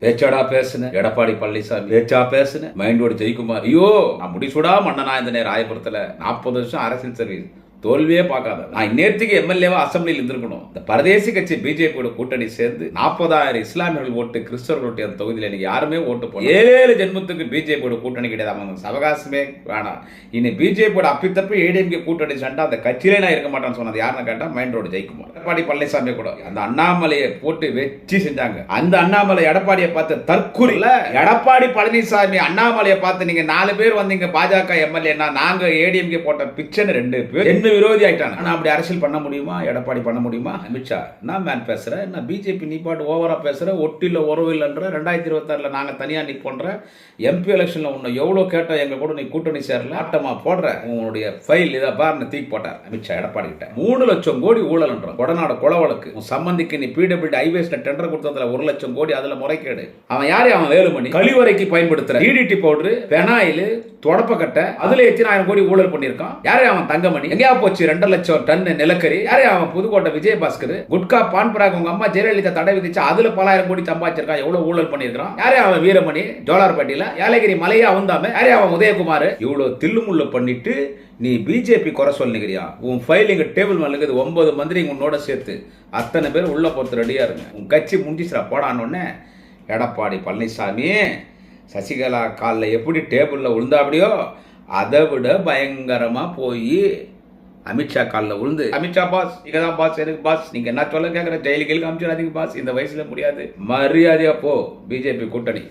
பேச்சாடா பேசுன. எடப்பாடி பழனிசாமி. பேச்சா பேசுன. மைண்டோட ஜெயக்குமார் ஐயோ நான் முடிசூடா மன்னனா இந்த நேரம் ராயபுரத்துல நாற்பது வருஷம் அரசியல் சர்வீஸ் தோல்வியே பார்க்காத. நான் நேற்றுக்கு எம்எல்ஏவா அசம்பிளியில் இருந்திருக்கணும். இந்த பரதேசி கட்சி பிஜேபியோட கூட்டணி சேர்ந்து நாற்பதாயிரம் இஸ்லாமியர்கள் ஓட்டு கிறிஸ்தவர்கள் ஓட்டு அந்த தொகுதியில் எனக்கு யாருமே ஓட்டு போட ஏழு ஜென்மத்துக்கு பிஜேபியோட கூட்டணி கிடையாது. அவங்க அவகாசமே வேணாம். இனி பிஜேபியோட அப்பித்தப்பி ஏடிஎம்கே கூட்டணி சண்டை அந்த கட்சியிலே நான் இருக்க மாட்டேன்னு சொன்னது யாருன்னு கேட்டா மைண்ட் ரோடு ஜெயிக்குமார். எடப்பாடி பழனிசாமி கூட. அந்த அண்ணாமலையை போட்டு வெச்சு செஞ்சாங்க. அந்த அண்ணாமலை எடப்பாடியை பார்த்து தற்கொலை. இல்ல. எடப்பாடி பழனிசாமி அண்ணாமலையை பார்த்து நீங்க நாலு பேர் வந்தீங்க. பாஜக எம்எல்ஏனா நாங்க ஏடிஎம்கே போட்ட பிக்சர் ரெண்டு பேர். என்ன விரோதி ஆயிட்டாங்க ஆனா அப்படி அரசியல் பண்ண முடியுமா? எடப்பாடி பண்ண முடியுமா? அமித்ஷா நான் மேன் பேசுகிறேன் நான் பிஜேபி நீ பாட்டு ஓவரா பேசுற? ஒட்டியில் உறவு இல்லைன்ற ரெண்டாயிரத்தி இருபத்தாறுல நாங்க நீ போன்ற எம்பி எலெக்ஷனில் உன்னை எவ்வளவு கேட்டால் எங்கள் கூட நீ கூட்டணி சேரல? ஆட்டமாக போடுற? உன்னுடைய ஃபைல் இதை பாருன்னு தூக்கி போட்டார். அமித்ஷா எடப்பாடி கிட்ட. மூணு லட்சம் கோடி ஊழல்ன்றோம். கொடநாடு கொலை வழக்கு. உன் சம்பந்திக்கு நீ பிடபிள்யூடி ஹைவேஸ்ல டெண்டர் கொடுத்ததுல ஒரு லட்சம் கோடி அதுல முறைகேடு. அவன் யாரையும் அவன் வேலுமணி? கழிவறைக்கு பயன்படுத்துற டிடிடி பவுடர் பெனாயில் தொடப்பக்கட்டை அதுல எத்தனாயிரம் கோடி ஊழல் பண்ணியிருக்கான்? யாரையும் அவன் தங்கமணி? எங்கேயா போச்சு ரெண்டு லட்சம் டன் நிலக்கரி. யாரே அவன் புதுக்கோட்டை விஜயபாஸ்கர்? குட்கா பான் பராக் உங்க அம்மா ஜெயலலிதா தடை விதிச்சு அதுல பலாயிரம் கோடி சம்பாதிச்சிருக்கான். எவ்வளவு ஊழல் பண்ணிருக்கான் யாரே அவன் வீரமணி? ஜோலார்பட்டியில ஏலகிரி மலையா வந்தாம யாரே அவன் உதயகுமார்? இவ்வளவு தில்லுமுள்ள பண்ணிட்டு நீ பிஜேபி குறை சொல்லுகிறியா? உன் ஃபைல் டேபிள் மேல இருக்குது ஒன்பது மந்திரி உன்னோட சேர்த்து. அத்தனை பேர் உள்ள போறது ரெடியா இருங்க. உன் கட்சி முடிஞ்சிச்சுடா போடான்னு எடப்பாடி பழனிசாமி சசிகலா காலில் எப்படி டேபிளில் விழுந்தாப்படியோ அதை விட பயங்கரமாக போய் அமித்ஷா காலில் விழுந்து அமித்ஷா பாஸ் நீங்க தான் பாஸ் எனக்கு பாஸ். நீங்க என்ன சொல்ல கேட்குற ஜெயிலுக்கு அமிச்சிடாதீங்க பாஸ். இந்த வயசுல முடியாது. மரியாதையா போ. பிஜேபி கூட்டணி.